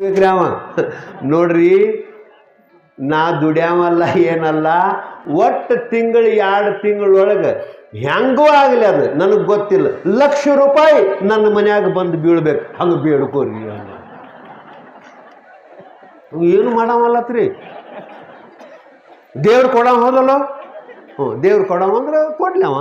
ಅವ ನೋಡ್ರಿ, ನಾ ದುಡ್ಯಾಮಲ್ಲ ಏನಲ್ಲ, ಒಟ್ಟು ತಿಂಗಳು ಎರಡು ತಿಂಗಳೊಳಗೆ ಹೆಂಗೂ ಆಗಲಿ ಅದು, ನನಗೆ ಗೊತ್ತಿಲ್ಲ. ಲಕ್ಷ ರೂಪಾಯಿ ನನ್ನ ಮನ್ಯಾಗ ಬಂದು ಬೀಳ್ಬೇಕು. ಹಂಗೆ ಬೀಳ್ಕೋರಿ. ಏನು ಮಾಡಾಮಲ್ಲತ್ರಿ ದೇವ್ರು ಕೊಡವ ಹೋದಲ್ಲ? ಹ್ಞೂ ದೇವ್ರು ಕೊಡವ ಅಂದ್ರೆ ಕೊಡ್ಲಿ ಅವ.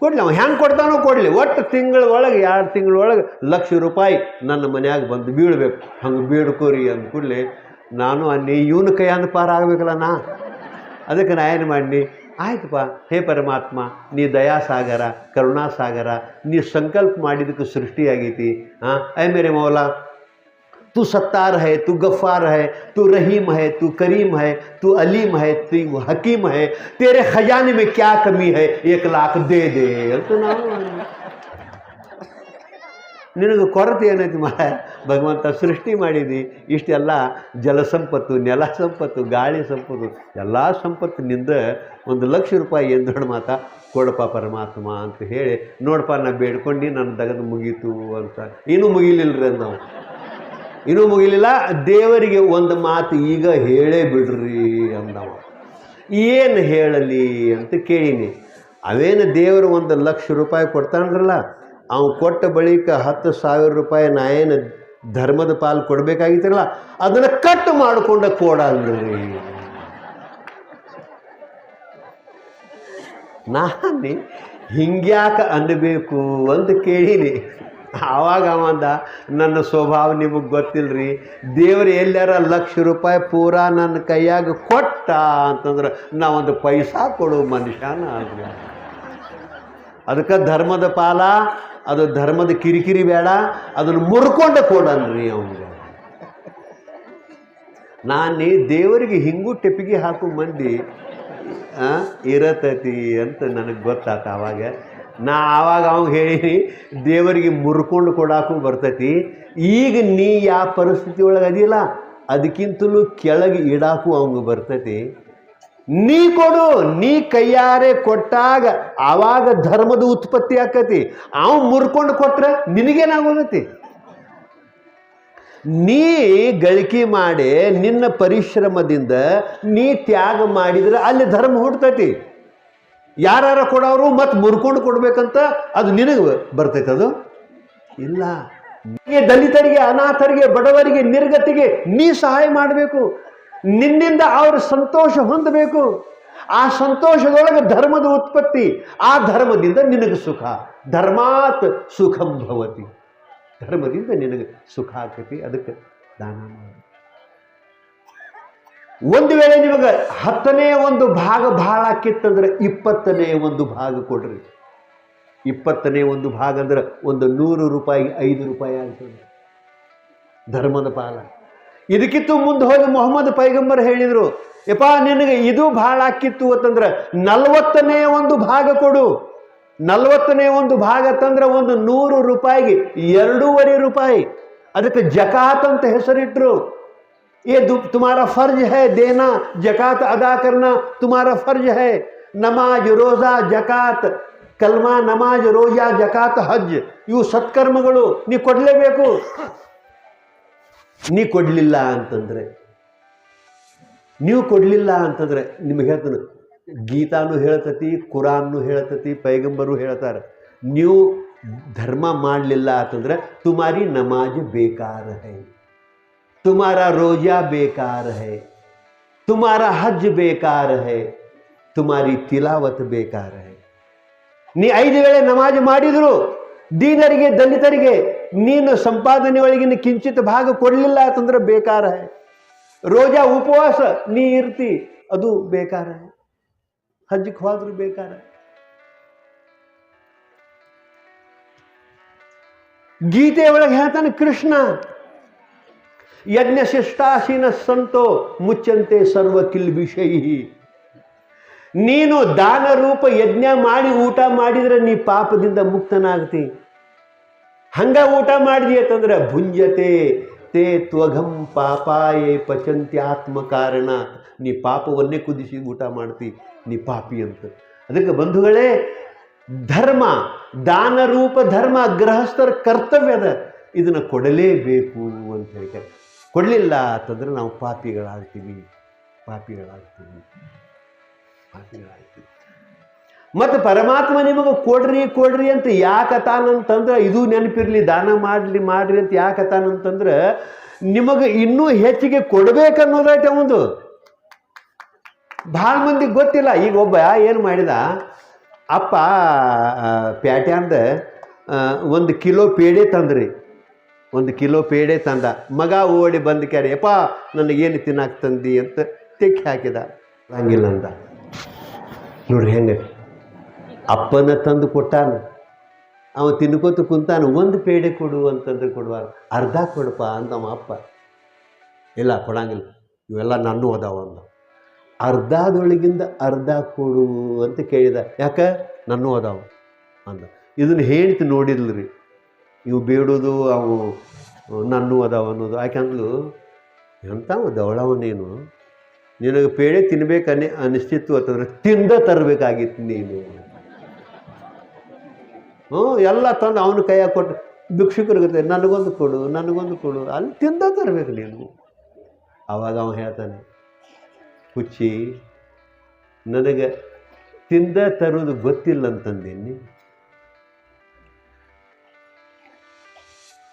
ಕೊಡ್ಲಿ, ಅವ ಹ್ಯಾಂಗೆ ಕೊಡ್ತಾನೋ ಕೊಡಲಿ. ಒಟ್ಟು ತಿಂಗಳ ಒಳಗೆ, ಎರಡು ತಿಂಗಳ ಒಳಗೆ ಲಕ್ಷ ರೂಪಾಯಿ ನನ್ನ ಮನ್ಯಾಗ ಬಂದು ಬೀಳಬೇಕು. ಹಂಗೆ ಬೀಳ್ಕೋರಿ ಅಂದ ಕೂಡಲೇ ನಾನು ಅನ್ನಿ, ಇವನ ಕೈಯಿಂದ ಪಾರ ಆಗಬೇಕಲ್ಲ ನಾ? ಅದಕ್ಕೆ ನಾ ಏನು ಮಾಡಿ ಆಯ್ತಪ್ಪ, ಹೇ ಪರಮಾತ್ಮ, ನೀ ದಯಾಸಾಗರ, ಕರುಣಾಸಾಗರ, ನೀ ಸಂಕಲ್ಪ ಮಾಡಿದ್ದಕ್ಕೆ ಸೃಷ್ಟಿಯಾಗೈತಿ ಹಾಂ ಐ ಮೇರೆ ಮೌಲಾ तू सत्तार है तू गफ्फार है तू रहीम है तू करीम है तू अलीम है तू हकीम है तेरे खजाने में क्या कमी है एक लाख दे दे ಅಂತ ನಾವು ನಿನಗೆ ಕೊರತೆ ಏನೈತಿ ಮರ ಭಗವಂತ ಸೃಷ್ಟಿ ಮಾಡಿದಿ ಇಷ್ಟೆಲ್ಲ ಜಲಸಂಪತ್ತು ನೆಲ ಸಂಪತ್ತು ಗಾಳಿ ಸಂಪತ್ತು ಎಲ್ಲ ಸಂಪತ್ತಿನಿಂದ ಒಂದು ಲಕ್ಷ ರೂಪಾಯಿ ಏನು ದೊಡ್ಡ ಮಾತಾ ಕೊಡಪ್ಪ ಪರಮಾತ್ಮ ಅಂತ ಹೇಳಿ ನೋಡಪ್ಪ ನಾ ಬೇಡ್ಕೊಂಡು ನನ್ನ ದಗದು ಮುಗೀತು ಅಂತ ಇನ್ನೂ ಮುಗಿಲಿಲ್ರಿ ನಾವು ಇನ್ನೂ ಮುಗಿಲಿಲ್ಲ, ದೇವರಿಗೆ ಒಂದು ಮಾತು ಈಗ ಹೇಳೇ ಬಿಡ್ರಿ ಅಂದವ. ಏನು ಹೇಳಲಿ ಅಂತ ಕೇಳೀನಿ. ಅವೇನು ದೇವರು ಒಂದು ಲಕ್ಷ ರೂಪಾಯಿ ಕೊಡ್ತಾನ್ರಲ್ಲ ಅವನು ಕೊಟ್ಟ ಬಳಿಕ ಹತ್ತು ಸಾವಿರ ರೂಪಾಯಿ ನಾ ಏನು ಧರ್ಮದ ಪಾಲು ಕೊಡಬೇಕಾಗಿತ್ತಲ್ಲ, ಅದನ್ನು ಕಟ್ ಮಾಡಿಕೊಂಡ ಕೊಡಲ್ರಿ. ನಾನೇ ಹಿಂಗ್ಯಾಕೆ ಅನ್ನಬೇಕು ಅಂತ ಕೇಳೀನಿ. ಆವಾಗ ಅವಂದ, ನನ್ನ ಸ್ವಭಾವ ನಿಮಗೆ ಗೊತ್ತಿಲ್ಲರಿ ದೇವ್ರು ಎಲ್ಲಾರ ಲಕ್ಷ ರೂಪಾಯಿ ಪೂರ ನನ್ನ ಕೈಯಾಗ ಕೊಟ್ಟ ಅಂತಂದ್ರೆ ನಾವೊಂದು ಪೈಸಾ ಕೊಡು ಮನುಷ್ಯನ ಅಲ್ರಿ ಅದಕ್ಕೆ ಧರ್ಮದ ಪಾಲ, ಅದು ಧರ್ಮದ ಕಿರಿಕಿರಿ ಬೇಡ, ಅದನ್ನು ಮುರ್ಕೊಂಡು ಕೊಡನ್ರಿ ಅವನಿಗೆ ನಾನು ದೇವರಿಗೆ ಹಿಂಗೂ ಟೆಪ್ಪಿಗೆ ಹಾಕು ಮಂದಿ ಇರತತಿ ಅಂತ ನನಗೆ ಗೊತ್ತಾತ ಆವಾಗ ನಾ ಆವಾಗ ಅವಾಗ ಹೇಳೀನಿ, ದೇವರಿಗೆ ಮುರ್ಕೊಂಡು ಕೊಡಾಕು ಬರ್ತೈತಿ. ಈಗ ನೀ ಯಾವ ಪರಿಸ್ಥಿತಿ ಒಳಗೆ ಅದಿಲ್ಲ ಅದಕ್ಕಿಂತಲೂ ಕೆಳಗೆ ಇಡಾಕು ಅವಂಗೆ ಬರ್ತೈತಿ. ನೀ ಕೊಡು, ನೀ ಕೈಯಾರೆ ಕೊಟ್ಟಾಗ ಆವಾಗ ಧರ್ಮದ ಉತ್ಪತ್ತಿ ಆಕತಿ. ಅವ ಮುರ್ಕೊಂಡು ಕೊಟ್ರೆ ನಿನಗೇನಾಗೋಗತಿ? ನೀ ಗಳಿಕೆ ಮಾಡಿ ನಿನ್ನ ಪರಿಶ್ರಮದಿಂದ ನೀ ತ್ಯಾಗ ಮಾಡಿದ್ರೆ ಅಲ್ಲಿ ಧರ್ಮ ಹುಡ್ತೈತಿ ಯಾರ ಕೊಡೋರು ಮತ್ತೆ ಮುರ್ಕೊಂಡು ಕೊಡ್ಬೇಕಂತ ಅದು ನಿನಗೆ ಬರ್ತೈತೆ ಅದು? ಇಲ್ಲ. ದಲಿತರಿಗೆ, ಅನಾಥರಿಗೆ, ಬಡವರಿಗೆ, ನಿರ್ಗತಿಗೆ ನೀ ಸಹಾಯ ಮಾಡಬೇಕು. ನಿನ್ನಿಂದ ಅವರು ಸಂತೋಷ ಹೊಂದಬೇಕು. ಆ ಸಂತೋಷದೊಳಗೆ ಧರ್ಮದ ಉತ್ಪತ್ತಿ, ಆ ಧರ್ಮದಿಂದ ನಿನಗೆ ಸುಖ. ಧರ್ಮಾತ್ ಸುಖಂ ಭವತಿ. ಧರ್ಮದಿಂದ ನಿನಗೆ ಸುಖ ಆಕತಿ, ಅದಕ್ಕೆ ದಾನ ಮಾಡು. ಒಂದು ವೇಳೆ ನಿಮಗೆ ಹತ್ತನೇ ಒಂದು ಭಾಗ ಭಾಳ ಆಕಿತ್ತಂದ್ರೆ ಇಪ್ಪತ್ತನೇ ಒಂದು ಭಾಗ ಕೊಡ್ರಿ. ಇಪ್ಪತ್ತನೇ ಒಂದು ಭಾಗ ಅಂದ್ರೆ ಒಂದು ನೂರು ರೂಪಾಯಿ, ಐದು ರೂಪಾಯಿ ಆಗ್ತದೆ ಧರ್ಮದ ಪಾಲ. ಇದಕ್ಕಿತ್ತು ಮುಂದೆ ಹೋಗಿ ಮೊಹಮ್ಮದ್ ಪೈಗಂಬರ್ ಹೇಳಿದರು, ಯಪ್ಪ, ನಿನಗೆ ಇದು ಭಾಳ ಆಕಿತ್ತು ಅಂತಂದ್ರೆ ನಲವತ್ತನೇ ಒಂದು ಭಾಗ ಕೊಡು. ನಲವತ್ತನೇ ಒಂದು ಭಾಗ ತಂದ್ರೆ ಒಂದು ನೂರು ರೂಪಾಯಿಗೆ ಎರಡೂವರೆ ರೂಪಾಯಿ. ಅದಕ್ಕೆ ಜಕಾತ್ ಅಂತ ಹೆಸರಿಟ್ರು. ये दु- तुम्हारा फर्ज है देना जकात अदा करना तुम्हारा फर्ज है ನಮಾಜ್ ರೋಜಾ ಜಕಾತ್ ಕಲ್ಮಾ ನಮಾಜ್ ರೋಜಾ ಜಕಾತ್ ಹಜ್ ಇವು ಸತ್ಕರ್ಮಗಳು ನೀ ಕೊಡಲೇಬೇಕು ನೀ ಕೊಡಲಿಲ್ಲ ಅಂತಂದ್ರೆ ನೀವು ಕೊಡಲಿಲ್ಲ ಅಂತಂದ್ರೆ ನಿಮಗೆ ಹೇಳ್ತಾನೆ ಗೀತಾನು ಹೇಳ್ತತಿ ಕುರಾನ್ನು ಹೇಳ್ತತಿ ಪೈಗಂಬರು ಹೇಳ್ತಾರೆ ನೀವು ಧರ್ಮ ಮಾಡಲಿಲ್ಲ ಅಂತಂದ್ರೆ ತುಮಾರಿ ನಮಾಜ್ ಬೇಕಾರ ಹೈ तुम्हारा रोजा बेकार है तुम्हारा हज बेकार है तुम्हारी ತಿಲಾವತ್ ಬೇಕಾರ है ನೀ ಐದು ವೇಳೆ ನಮಾಜ್ ಮಾಡಿದ್ರು ದೀನರಿಗೆ ದಲಿತರಿಗೆ ನೀನು ಸಂಪಾದನೆ ಒಳಗಿನ ಕಿಂಚಿತ್ ಭಾಗ ಕೊಡಲಿಲ್ಲ ಅಂತಂದ್ರೆ ಬೇಕಾರ है ರೋಜಾ ಉಪವಾಸ ನೀ ಇರ್ತಿ ಅದು ಬೇಕಾರ है ಹಜ್ಗೆ ಹೋದ್ರು ಬೇಕಾರ है. ಗೀತೆ ಒಳಗೆ ಹೇಳ್ತಾನೆ ಕೃಷ್ಣ ಯಜ್ಞ ಶಿಷ್ಟಾಸೀನ ಸಂತೋ ಮುಚ್ಚಂತೆ ಸರ್ವ ಕಿಲ್ಬಿಷೈ ನೀನು ದಾನ ರೂಪ ಯಜ್ಞ ಮಾಡಿ ಊಟ ಮಾಡಿದ್ರೆ ನೀ ಪಾಪದಿಂದ ಮುಕ್ತನಾಗ್ತಿ. ಹಂಗ ಊಟ ಮಾಡಿದಿ ಅಂತಂದ್ರೆ ಭುಂಜತೆ ತೇ ತ್ವಘಂ ಪಾಪಾಯೇ ಆತ್ಮ ಕಾರಣ ನೀ ಪಾಪವನ್ನೇ ಕುದಿಸಿ ಊಟ ಮಾಡ್ತಿ, ನೀ ಪಾಪಿ ಅಂತ. ಅದಕ್ಕೆ ಬಂಧುಗಳೇ, ಧರ್ಮ ದಾನ ರೂಪ ಧರ್ಮ, ಗೃಹಸ್ಥರ ಕರ್ತವ್ಯದ ಇದನ್ನು ಕೊಡಲೇಬೇಕು ಅಂತ ಹೇಳ್ತಾರೆ. ಕೊಡಲಿಲ್ಲ ಅಂತಂದ್ರೆ ನಾವು ಪಾಪಿಗಳಾಗ್ತೀವಿ ಪಾಪಿಗಳಾಗ್ತೀವಿ ಪಾಪಿಗಳಾಗ್ತೀವಿ. ಮತ್ತು ಪರಮಾತ್ಮ ನಿಮಗೆ ಕೊಡ್ರಿ ಕೊಡ್ರಿ ಅಂತ ಯಾಕೆ ತಾನಂತಂದ್ರೆ ಇದು ನೆನಪಿರಲಿ, ದಾನ ಮಾಡಲಿ, ಮಾಡ್ರಿ ಅಂತ ಯಾಕೆ ತಾನಂತಂದ್ರೆ ನಿಮಗೆ ಇನ್ನೂ ಹೆಚ್ಚಿಗೆ ಕೊಡಬೇಕನ್ನೋದೈತೆ ಒಂದು. ಭಾಳ ಮಂದಿಗೆ ಗೊತ್ತಿಲ್ಲ. ಈಗ ಒಬ್ಬ ಏನು ಮಾಡಿದ, ಅಪ್ಪ ಪ್ಯಾಟ್ಯಾಂದ ಒಂದು ಕಿಲೋ ಪೇಡೆ ತಂದ್ರಿ. ಒಂದು ಕಿಲೋ ಪೇಡೆ ತಂದ. ಮಗ ಓಡಿ ಬಂದು ಕ್ಯಾರೆ ಯಪ್ಪ, ನನಗೇನು ತಿನ್ನಾಕ ತಂದಿ? ಅಂತ ತೆಕ್ಕಿ ಹಾಕಿದ. ಹಂಗಿಲ್ಲ ಅಂದ. ನೋಡ್ರಿ ಹೆಂಗೆ ಅಪ್ಪನ ತಂದು ಕೊಟ್ಟಾನ. ಅವ ತಿನ್ಕೋತ ಕುಂತಾನ, ಒಂದು ಪೇಡೆ ಕೊಡು ಅಂತಂದ್ರೆ ಕೊಡುವ ಅರ್ಧ ಕೊಡಪ್ಪ ಅಂದವ ಅಪ್ಪ. ಇಲ್ಲ, ಕೊಡಂಗಿಲ್ಲ. ಇವೆಲ್ಲ ನನ್ನ ಅದಾವ ಅಂದ. ಅರ್ಧದೊಳಗಿಂದ ಅರ್ಧ ಕೊಡು ಅಂತ ಕೇಳಿದ. ಯಾಕೆ? ನನ್ನೂ ಅದಾವ ಅಂದ. ಇದನ್ನು ಹೇಳ್ತಿ ನೋಡಿದ್ಲ್ರಿ. ಇವು ಬೇಡೋದು, ಅವು ನನ್ನೂ ಅದಾವ ಅನ್ನೋದು ಯಾಕಂದ್ಲು ಎಂಥವು ದವಳವ ನೀನು? ನಿನಗೆ ಪೇಡೆ ತಿನ್ಬೇಕು ಅನಿಸ್ತಿತ್ತು ಅಂತಂದ್ರೆ ತಿಂದ ತರಬೇಕಾಗಿತ್ತು ನೀನು? ಹ್ಞೂ, ಎಲ್ಲ ತಂದು ಅವನ ಕೈಯಾಗ ಕೊಟ್ಟು ಭಿಕ್ಷುಕರಿಗೆ ನನಗೊಂದು ಕೊಡು ನನಗೊಂದು ಕೊಡು, ಅಲ್ಲಿ ತಿಂದ ತರಬೇಕು ನೀನು. ಆವಾಗ ಅವನು ಹೇಳ್ತಾನೆ, ಹುಚ್ಚಿ, ನನಗೆ ತಿಂದ ತರೋದು ಗೊತ್ತಿಲ್ಲ ಅಂತಂದೀನಿ.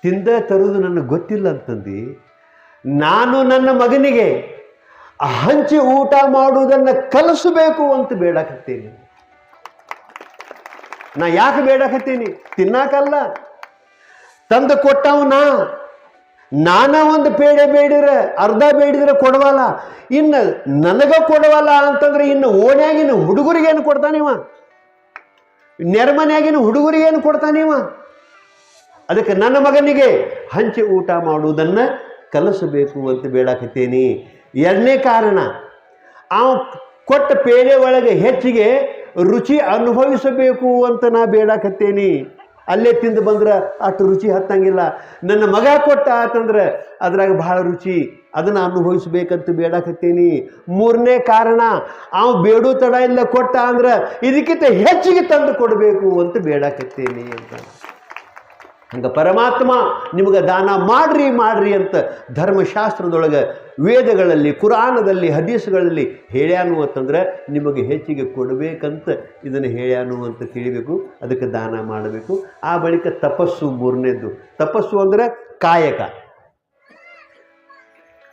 ತಿಂದ ತರುವುದು ನನಗೆ ಗೊತ್ತಿಲ್ಲ ಅಂತಂದು, ನಾನು ನನ್ನ ಮಗನಿಗೆ ಹಂಚಿ ಊಟ ಮಾಡುವುದನ್ನು ಕಲಿಸಬೇಕು ಅಂತ ಬೇಡಕತ್ತೀನಿ. ನಾ ಯಾಕೆ ಬೇಡಾಕತ್ತೀನಿ? ತಿನ್ನಾಕಲ್ಲ. ತಂದು ಕೊಟ್ಟವನ ನಾನ ಒಂದು ಪೇಡೆ ಬೇಡಿದ್ರೆ, ಅರ್ಧ ಬೇಡಿದ್ರೆ ಕೊಡವಲ್ಲ. ಇನ್ನು ನನಗ ಕೊಡವಲ್ಲ ಅಂತಂದ್ರೆ ಇನ್ನು ಓಣ್ಯಾಗಿನ ಹುಡುಗರಿಗೇನು ಕೊಡ್ತಾನಿವ ನೆರಮನೆಯಾಗಿನ ಹುಡುಗರಿಗೇನು ಕೊಡ್ತಾನಿವ ಅದಕ್ಕೆ ನನ್ನ ಮಗನಿಗೆ ಹಂಚಿ ಊಟ ಮಾಡುವುದನ್ನು ಕಲಿಸಬೇಕು ಅಂತ ಬೇಡಕತ್ತೀನಿ. ಎರಡನೇ ಕಾರಣ, ಅವ ಕೊಟ್ಟ ಪೇಡೆ ಒಳಗೆ ಹೆಚ್ಚಿಗೆ ರುಚಿ ಅನುಭವಿಸಬೇಕು ಅಂತ ನಾ ಬೇಡಕತ್ತೇನಿ. ಅಲ್ಲೇ ತಿಂದು ಬಂದ್ರೆ ಅಷ್ಟು ರುಚಿ ಹತ್ತಂಗಿಲ್ಲ. ನನ್ನ ಮಗ ಕೊಟ್ಟ ಆತಂದ್ರೆ ಅದ್ರಾಗ ಭಾಳ ರುಚಿ, ಅದನ್ನು ಅನುಭವಿಸಬೇಕಂತ ಬೇಡಕತ್ತೀನಿ. ಮೂರನೇ ಕಾರಣ, ಅವ ಬೇಡು ತಡ ಇಲ್ಲ ಕೊಟ್ಟ ಅಂದ್ರೆ ಇದಕ್ಕಿಂತ ಹೆಚ್ಚಿಗೆ ತಂದು ಕೊಡಬೇಕು ಅಂತ ಬೇಡಕತ್ತೀನಿ ಅಂತ. ಹಂಗೆ ಪರಮಾತ್ಮ ನಿಮಗೆ ದಾನ ಮಾಡ್ರಿ ಮಾಡ್ರಿ ಅಂತ ಧರ್ಮಶಾಸ್ತ್ರದೊಳಗೆ ವೇದಗಳಲ್ಲಿ, ಕುರಾನದಲ್ಲಿ, ಹದೀಸ್ಗಳಲ್ಲಿ ಹೇಳ್ಯಾನು ಅಂತಂದ್ರೆ ನಿಮಗೆ ಹೆಚ್ಚಿಗೆ ಕೊಡಬೇಕಂತ ಇದನ್ನು ಹೇಳ್ಯಾನು ಅಂತ ತಿಳಿಬೇಕು, ಅದಕ್ಕೆ ದಾನ ಮಾಡಬೇಕು. ಆ ಬಳಿಕ ತಪಸ್ಸು ಮೂರನೇದ್ದು. ತಪಸ್ಸು ಅಂದರೆ ಕಾಯಕ.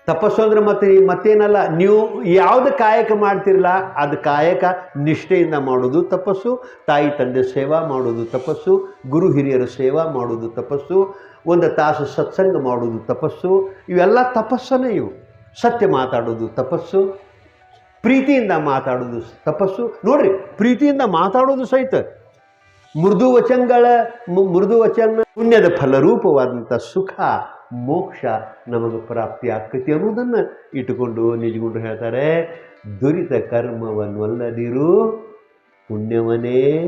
ತಪಸ್ಸು ಅಂದ್ರೆ ಮತ್ತೆ ಮತ್ತೇನಲ್ಲ, ನೀವು ಯಾವುದು ಕಾಯಕ ಮಾಡ್ತಿರಲ್ಲ ಅದು ಕಾಯಕ ನಿಷ್ಠೆಯಿಂದ ಮಾಡೋದು ತಪಸ್ಸು, ತಾಯಿ ತಂದೆ ಸೇವಾ ಮಾಡೋದು ತಪಸ್ಸು, ಗುರು ಹಿರಿಯರ ಸೇವಾ ಮಾಡೋದು ತಪಸ್ಸು, ಒಂದು ತಾಸು ಸತ್ಸಂಗ ಮಾಡೋದು ತಪಸ್ಸು, ಇವೆಲ್ಲ ತಪಸ್ಸನೇ ಇವು. ಸತ್ಯ ಮಾತಾಡೋದು ತಪಸ್ಸು, ಪ್ರೀತಿಯಿಂದ ಮಾತಾಡೋದು ತಪಸ್ಸು. ನೋಡ್ರಿ, ಪ್ರೀತಿಯಿಂದ ಮಾತಾಡೋದು ಸಹಿತ. ಮೃದು ವಚನಗಳ ಮೃದು ವಚನ, ಪುಣ್ಯದ ಫಲರೂಪವಾದಂಥ ಸುಖ. ಮೋಕ್ಷ ನಮಗೆ ಪ್ರಾಪ್ತಿ ಆಕತಿ ಅನ್ನೋದನ್ನು ಇಟ್ಟುಕೊಂಡು ನಿಜಗೊಂಡು ಹೇಳ್ತಾರೆ, ದುರಿತ ಕರ್ಮವನ್ನಲ್ಲದಿರು ಪುಣ್ಯವನ್ನೇ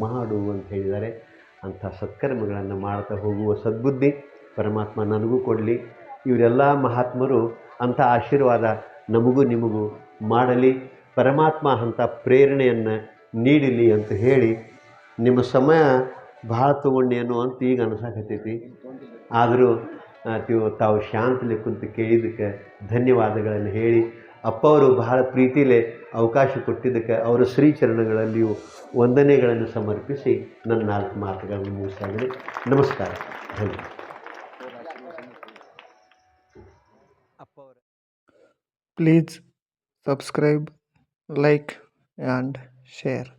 ಮಾಡು ಅಂತ ಹೇಳಿದ್ದಾರೆ. ಅಂಥ ಸತ್ಕರ್ಮಗಳನ್ನು ಮಾಡ್ತಾ ಹೋಗುವ ಸದ್ಬುದ್ಧಿ ಪರಮಾತ್ಮ ನನಗೂ ಕೊಡಲಿ. ಇವರೆಲ್ಲ ಮಹಾತ್ಮರು ಅಂಥ ಆಶೀರ್ವಾದ ನಮಗೂ ನಿಮಗೂ ಮಾಡಲಿ. ಪರಮಾತ್ಮ ಅಂಥ ಪ್ರೇರಣೆಯನ್ನು ನೀಡಲಿ ಅಂತ ಹೇಳಿ ನಿಮ್ಮ ಸಮಯ ಭಾಳ ತೊಗೊಂಡೇನು ಅಂತ ಈಗ ಅನ್ಸಾಕತ್ತೈತಿ. ಆದರೂ ತೀವ್- ತಾವು ಶಾಂತಲಿ ಕುಂತು ಕೇಳಿದ್ದಕ್ಕೆ ಧನ್ಯವಾದಗಳನ್ನು ಹೇಳಿ ಅಪ್ಪ ಅವರು ಬಹಳ ಪ್ರೀತಿಲೇ ಅವಕಾಶ ಕೊಟ್ಟಿದ್ದಕ್ಕೆ ಅವರ ಶ್ರೀಚರಣಗಳಲ್ಲಿಯೂ ವಂದನೆಗಳನ್ನು ಸಮರ್ಪಿಸಿ ನನ್ನ ನಾಲ್ಕು ಮಾತುಗಳನ್ನು ಮುಗಿಸ್ತಾ ನಮಸ್ಕಾರ. ಧನ್ಯವಾದ. ಅಪ್ಪ subscribe Please subscribe, like, and share.